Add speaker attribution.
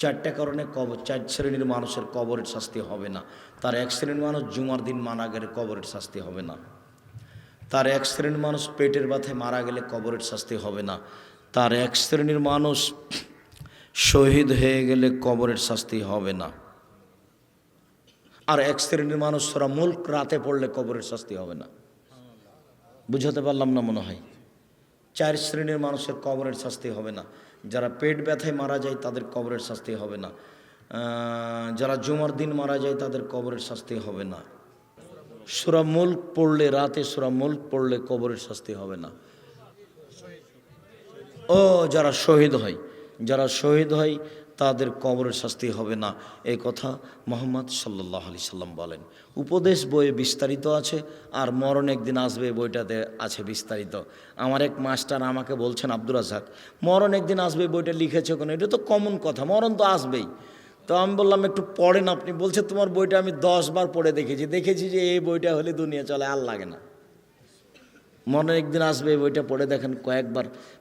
Speaker 1: চারটা কারণে কবর, চার শ্রেণির মানুষের কবরের শাস্তি হবে না। তার এক শ্রেণির মানুষ জুমার দিন মারা গেলে কবরের শাস্তি হবে না। তার এক শ্রেণির মানুষ পেটের ব্যথায় মারা গেলে কবরের শাস্তি হবে না। তার এক শ্রেণির মানুষ শহীদ হয়ে গেলে কবরের শাস্তি হবে না। আর এক শ্রেণির মানুষ সোরা মুল্ক রাতে পড়লে কবরের শাস্তি হবে না। বুঝাতে পারলাম না মনে হয়? চার শ্রেণির মানুষের কবরের শাস্তি হবে না। যারা পেট ব্যথায় মারা যায়, তাদের কবরের শাস্তি হবে না। যারা জুমার দিন মারা যায়, তাদের কবরের শাস্তি হবে না। সুরা মুল্ক পড়লে, রাতে সুরা মুল্ক পড়লে কবরের শাস্তি হবে না। ও, যারা শহীদ হয়, যারা শহীদ হয় তাদের কবরের শাস্তি হবে না। এই কথা মোহাম্মদ সাল্লাহ আলি সাল্লাম বলেন। উপদেশ বইয়ে বিস্তারিত আছে, আর মরণ একদিন আসবে বইটাতে আছে বিস্তারিত। আমার এক মাস্টার আমাকে বলছেন, আব্দুর রাজাক মরণ একদিন আসবে বইটা লিখেছে কোনো? এটা তো কমন কথা, মরণ তো আসবেই। তো আমি বললাম, একটু পড়েন আপনি। বলছে, তোমার বইটা আমি দশ বার পড়ে দেখেছি। দেখেছি যে এই বইটা হলে দুনিয়া চলে, আর লাগে না। মনে একদিন আসবে বইটা পড়ে দেখেন কয়েকবার।